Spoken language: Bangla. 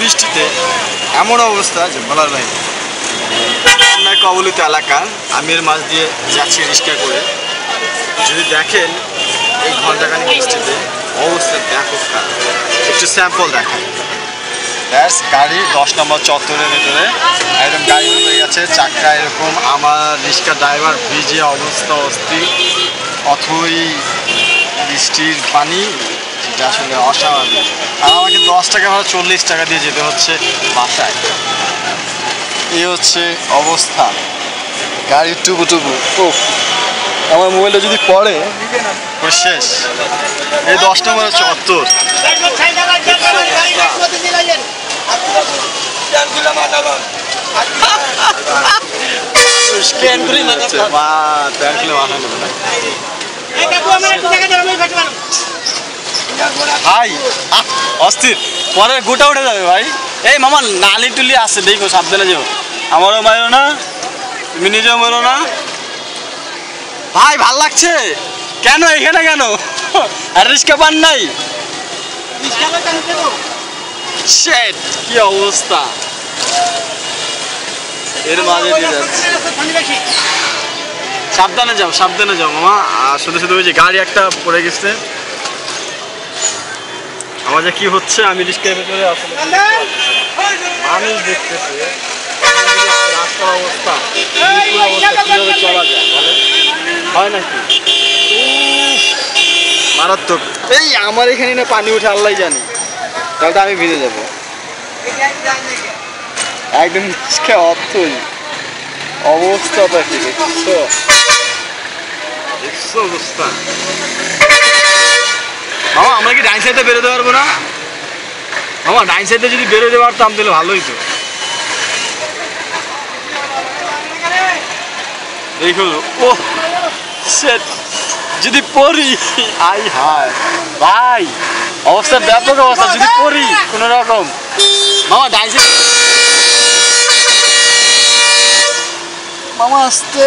বৃষ্টিতে এমন অবস্থা যে বলার বাইরে। বন্যায় কবলিত এলাকা আমি এর মাঝ দিয়ে যাচ্ছি রিক্সা করে। যদি দেখেন এই ঘন্টাখানি বৃষ্টিতে, অবস্থা ব্যাপক খারাপ। একটু স্যাম্পল দেখান ব্যাস, গাড়ি দশ নম্বর চত্বরের ভেতরে। একদম গাড়ি ঢুকে গেছে চাক্কা এরকম, আমার রিক্সা ড্রাইভার ভিজে অবস্থা অস্থির। অথই বৃষ্টির পানি যেটা আসলে অস্বাভাবিক। আর আমাকে দশ টাকা ভাড়া চল্লিশ টাকা দিয়ে যেতে হচ্ছে বাসায়। এই হচ্ছে অবস্থা। গাড়ির টুবু টুবু ও আমার মোবাইলটা যদি পড়ে শেষ। এই দশ চত্বর প্যান্টগুলি মাথা ফাটা। মা প্যান্টগুলো মাথা নেবে না ভাই অস্থির। পরে গোটা উঠে যাবে ভাই। এই মামা নালি টুলি আছে দেখো সাবধানে যেও। আমারও মারো না তুমি নিজেও মারো না। ভাই ভালো লাগছে? কেন এখানে কেন? আর রিস্কা পান নাই? শেট কি অবস্থা। এর মাঝে দিয়ে যাচ্ছে। সাবধানে যাও সাবধানে যাও, মামা। আর শুধু শুধু যে গাড়ি একটা পড়ে গেছে। আমার যে কি হচ্ছে, আমি রিস্কের ভেতরে আসলে মানুষ দেখতেছে। অবস্থা। অবস্থা কীভাবে চলা যায়? হয় নাকি? মারাত্মক। এই, আমার এখানে পানি উঠে জানি। তো আমি ভিজে যাব। একদম কি দেখছ দেখছ? অবস্থা। মামা আমরা কি ডাইন সাইডে বেরোতে পারব না? মামা ডাইন সাইডে যদি বেরোতে পারতাম তাহলে ভালোই তো দেখো ও সেট যদি পড়ি আই হায়। ভাই অবস্থা ব্যাপক অবস্থা যদি পড়ি কোনো রকম। মামা ডাইন সাইড মামা আসতে।